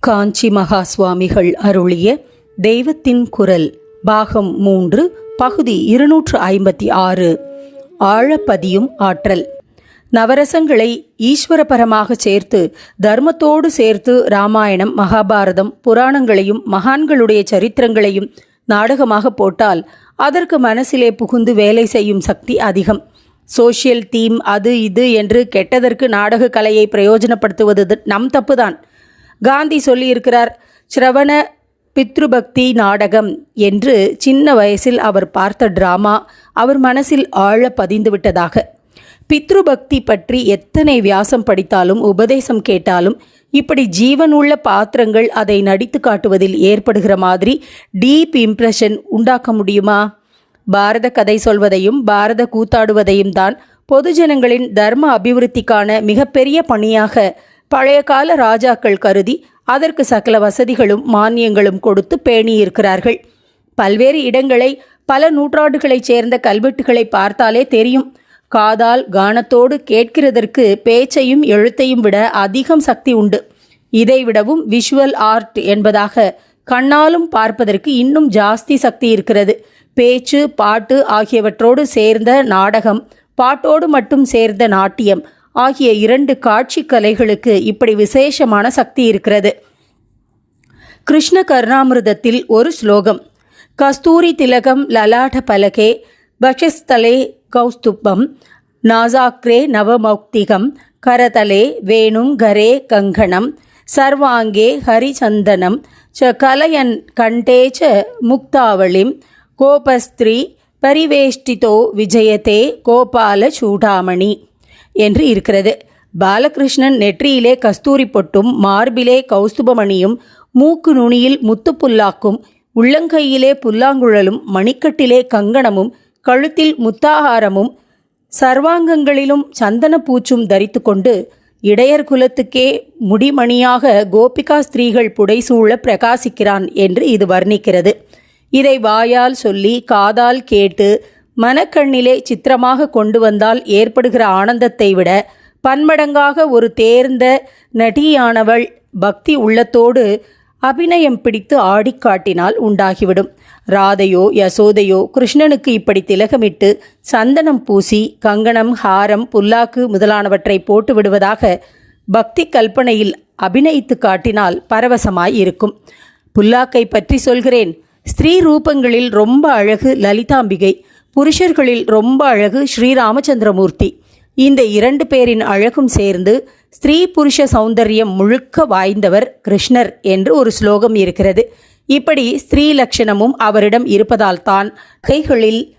காஞ்சி மகா சுவாமிகள் அருளிய தெய்வத்தின் குரல் பாகம் மூன்று பகுதி இருநூற்று ஐம்பத்தி ஆறு. ஆழப்பதியும் ஆற்றல். நவரசங்களை ஈஸ்வரபரமாக சேர்த்து தர்மத்தோடு சேர்த்து ராமாயணம் மகாபாரதம் புராணங்களையும் மகான்களுடைய சரித்திரங்களையும் நாடகமாக போட்டால் அதற்கு மனசிலே புகுந்து வேலை செய்யும் சக்தி அதிகம். சோஷியல் தீம் அது இது என்று கெட்டதற்கு நாடக கலையை பிரயோஜனப்படுத்துவது நம் தப்புதான். காந்தி சொல்லியிருக்கிறார் சிரவண பித்ருபக்தி நாடகம் என்று சின்ன வயசில் அவர் பார்த்த டிராமா அவர் மனசில் ஆழ பதிந்து விட்டதாக. பித்ருபக்தி பற்றி எத்தனை வியாசம் படித்தாலும் உபதேசம் கேட்டாலும் இப்படி ஜீவனுள்ள பாத்திரங்கள் அதை நடித்து காட்டுவதில் ஏற்படுகிற மாதிரி டீப் இம்ப்ரெஷன் உண்டாக்க முடியுமா? பாரத கதை சொல்வதையும் பாரத கூத்தாடுவதையும் தான் பொதுஜனங்களின் தர்ம அபிவிருத்திக்கான மிகப்பெரிய பணியாக பழைய கால ராஜாக்கள் கருதி அதற்கு சகல வசதிகளும் மானியங்களும் கொடுத்து பேணியிருக்கிறார்கள். பல்வேறு இடங்களை பல நூற்றாண்டுகளைச் சேர்ந்த கல்வெட்டுகளை பார்த்தாலே தெரியும். காதால் கானத்தோடு கேட்கிறதற்கு பேச்சையும் எழுத்தையும் விட அதிகம் சக்தி உண்டு. இதை விடவும் விஷுவல் ஆர்ட் என்பதாக கண்ணாலும் பார்ப்பதற்கு இன்னும் ஜாஸ்தி சக்தி இருக்கிறது. பேச்சு பாட்டு ஆகியவற்றோடு சேர்ந்த நாடகம் பாட்டோடு மட்டும் சேர்ந்த நாட்டியம் ஆகிய இரண்டு காட்சி கலைகளுக்கு இப்படி விசேஷமான சக்தி இருக்கிறது. கிருஷ்ண கருணாமிருதத்தில் ஒரு ஸ்லோகம். கஸ்தூரி திலகம் லலாட பலகே பக்ஷஸ்தலே கௌஸ்துப்பம் நாசாக்ரே நவமௌக்திகம் கரதலே வேணும் கரே கங்கணம் சர்வாங்கே ஹரிச்சந்தனம் ச கலயன் கண்டே ச முக்தாவளிம் கோபஸ்திரீ பரிவேஷ்டிதோ விஜயதே கோபால சூடாமணி. என்று இருக்கிறது. பாலகிருஷ்ணன் நெற்றியிலே கஸ்தூரி பொட்டும் மார்பிலே கௌஸ்துபமணியும் மூக்கு நுனியில் முத்துப்புல்லாக்கும் உள்ளங்கையிலே புல்லாங்குழலும் மணிக்கட்டிலே கங்கணமும் கழுத்தில் முத்தாகாரமும் சர்வாங்கங்களிலும் சந்தன பூச்சும் தரித்து கொண்டு இடையர் குலத்துக்கே முடிமணியாக கோபிகா ஸ்திரீகள் புடைசூழ பிரகாசிக்கிறான் என்று இது வர்ணிக்கிறது. இதை வாயால் சொல்லி காதால் கேட்டு மனக்கண்ணிலே சித்திரமாக கொண்டு வந்தால் ஏற்படுகிற ஆனந்தத்தை விட பன்மடங்காக ஒரு தேர்ந்த நடியானவள் பக்தி உள்ளத்தோடு அபிநயம் பிடித்து ஆடிக்காட்டினால் உண்டாகிவிடும். ராதையோ யசோதையோ கிருஷ்ணனுக்கு இப்படி திலகமிட்டு சந்தனம் பூசி கங்கணம் ஹாரம் புல்லாக்கு முதலானவற்றை போட்டு விடுவதாக பக்தி கல்பனையில் அபிநயித்து காட்டினால் பரவசமாய் இருக்கும். புல்லாக்கை பற்றி சொல்கிறேன். ஸ்திரீ ரூபங்களில் ரொம்ப அழகு லலிதாம்பிகை. புருஷர்களில் ரொம்ப அழகு ஸ்ரீராமச்சந்திரமூர்த்தி. இந்த இரண்டு பேரின் அழகும் சேர்ந்து ஸ்திரீ புருஷ சௌந்தரியம் முழுக்க வாய்ந்தவர் கிருஷ்ணர் என்று ஒரு ஸ்லோகம் இருக்கிறது. இப்படி ஸ்திரீ லட்சணமும் அவரிடம் இருப்பதால் தான் கைகளில்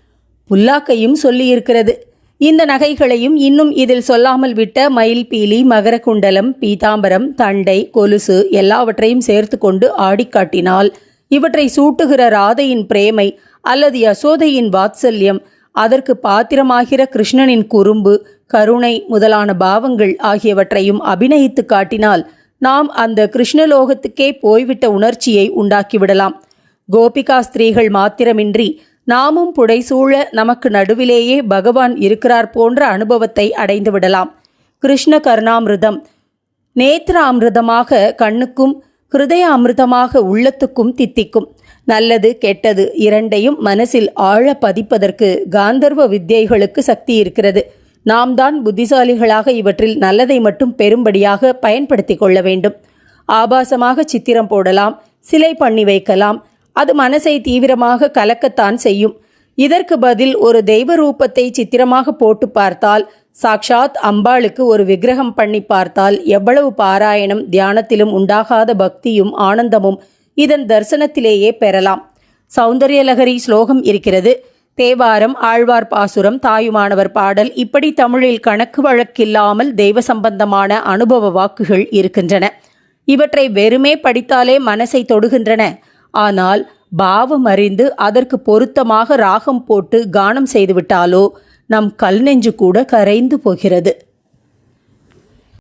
புல்லாக்கையும் சொல்லியிருக்கிறது. இந்த நகைகளையும் இன்னும் இதில் சொல்லாமல் விட்ட மயில் பீலி மகர குண்டலம் பீதாம்பரம் தண்டை கொலுசு எல்லாவற்றையும் சேர்த்து கொண்டு ஆடிக்காட்டினால் இவற்றை சூட்டுகிற ராதையின் பிரேமை அல்லது யசோதையின் வாத்சல்யம் அதற்கு பாத்திரமாகிற கிருஷ்ணனின் குறும்பு கருணை முதலான பாவங்கள் ஆகியவற்றையும் அபிநயித்து காட்டினால் நாம் அந்த கிருஷ்ணலோகத்துக்கே போய்விட்ட உணர்ச்சியை உண்டாக்கிவிடலாம். கோபிகா ஸ்திரீகள் மாத்திரமின்றி நாமும் புடைசூழ நமக்கு நடுவிலேயே பகவான் இருக்கிறார் போன்ற அனுபவத்தை அடைந்து விடலாம் கிருஷ்ண கருணாமிருதம் நேத்திர அமிர்தமாக கண்ணுக்கும் ஹிருதய அமிர்தமாக உள்ளத்துக்கும் தித்திக்கும். நல்லது கெட்டது இரண்டையும் மனசில் ஆழ பதிப்பதற்கு காந்தர்வ வித்தியைகளுக்கு சக்தி இருக்கிறது. நாம் தான் புத்திசாலிகளாக இவற்றில் நல்லதை மட்டும் பெரும்படியாக பயன்படுத்தி கொள்ள வேண்டும். ஆபாசமாக சித்திரம் போடலாம் சிலை பண்ணி வைக்கலாம் அது மனசை தீவிரமாக கலக்கத்தான் செய்யும். இதற்கு பதில் ஒரு தெய்வ ரூபத்தை சித்திரமாக போட்டு பார்த்தால் சாக்ஷாத் அம்பாளுக்கு ஒரு விக்கிரகம் பண்ணி பார்த்தால் எவ்வளவு பாராயணம் தியானத்திலும் உண்டாகாத பக்தியும் ஆனந்தமும் இதன் தரிசனத்திலேயே பெறலாம். சௌந்தர்யலகரி ஸ்லோகம் இருக்கிறது. தேவாரம் ஆழ்வார் பாசுரம் தாயுமானவர் பாடல் இப்படி தமிழில் கணக்கு வழக்கில்லாமல் தெய்வ சம்பந்தமான அனுபவ வாக்குகள் இருக்கின்றன. இவற்றை வெறுமே படித்தாலே மனசை தொடுகின்றன. ஆனால் பாவம் அறிந்து அதற்கு பொருத்தமாக ராகம் போட்டு கானம் செய்துவிட்டாலோ நம் கல் நெஞ்சு கூட கரைந்து போகிறது.